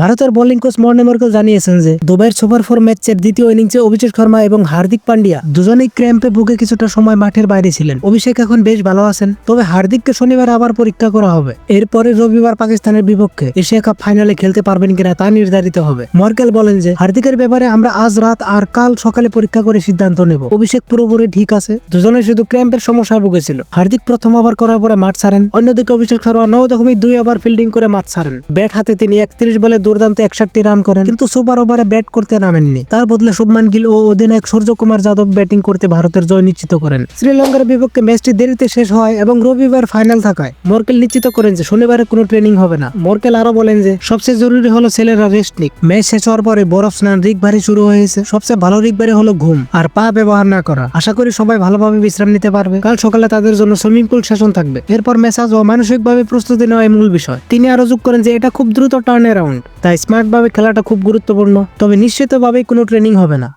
ভারতের bowling coach Morne Morkel জানিয়েছেন যে, দুবাইয়ের সুপার ফোর ম্যাচের দ্বিতীয় ইনিংসে অভিষেক শর্মা এবং হার্দিক পান্ডিয়া দুজনেই ক্র্যাম্পে ভুগে কিছুটা সময় মাঠের বাইরে ছিলেন। অভিষেক এখন বেশ ভালো আছেন, তবে হার্দিককে শনিবার আবার পরীক্ষা করা হবে। এরপরে রবিবার পাকিস্তানের বিপক্ষে এশিয়া কাপ ফাইনালে খেলতে পারবেন কিনা তা নির্ধারিত হবে। মর্কেল বলেন যে, হার্দিকের ব্যাপারে আমরা আজ রাত আর কাল সকালে পরীক্ষা করে সিদ্ধান্ত নেব। অভিষেক পুরোপুরি ঠিক আছে, দুজনে শুধু ক্র্যাম্পের সমস্যায় ভুগেছিল। হার্দিক প্রথম ওভার করার পরে মাঠ ছাড়েন, অন্যদিকে অভিষেক শর্মা নৌ দশমিক দুই ওভার ফিল্ডিং করে মাঠ ছাড়েন। ব্যাট হাতে তিনি একত্রিশ বলে দুর্দান্ত একষট্টি রান করেন। কিন্তু সুপার ওভারে ব্যাট করতে নামেননি। তার বদলে শুভমান গিল ও অধিনায়ক সূর্য কুমার যাদব ব্যাটিং করতে ভারতের জয় নিশ্চিত করেন। শ্রীলঙ্কার বিপক্ষে ম্যাচটি দেরিতে শেষ হয় এবং রবিবার ফাইনাল থাকায়। মর্কেল নিশ্চিত করেন যে শনিবারে কোনো ট্রেনিং হবে না। মর্কেল আরও বলেন যে, সবচেয়ে জরুরি হলো ছেলেরা রেস্ট নিক। ম্যাচ শেষ হওয়ার পরে বরফ স্নান রিকভারি শুরু হয়েছে। সবচেয়ে ভালো রিকভারি হলো ঘুম আর পা ব্যবহার না করা। আশা করি সবাই ভালোভাবে বিশ্রাম নিতে পারবে। কাল সকালে তাদের জন্য সুইমিং পুল সেশন থাকবে। এরপর মেসাজ ও মানসিকভাবে প্রস্তুতি নেওয়াই মূল বিষয়। তিনি আরও যোগ করেন যে, এটা খুব দ্রুত টার্ন অ্যারাউন্ড তাই স্মার্টভাবে খেলাটা খুব গুরুত্বপূর্ণ। তবে নিশ্চিতভাবেই কোনো ট্রেনিং হবে না।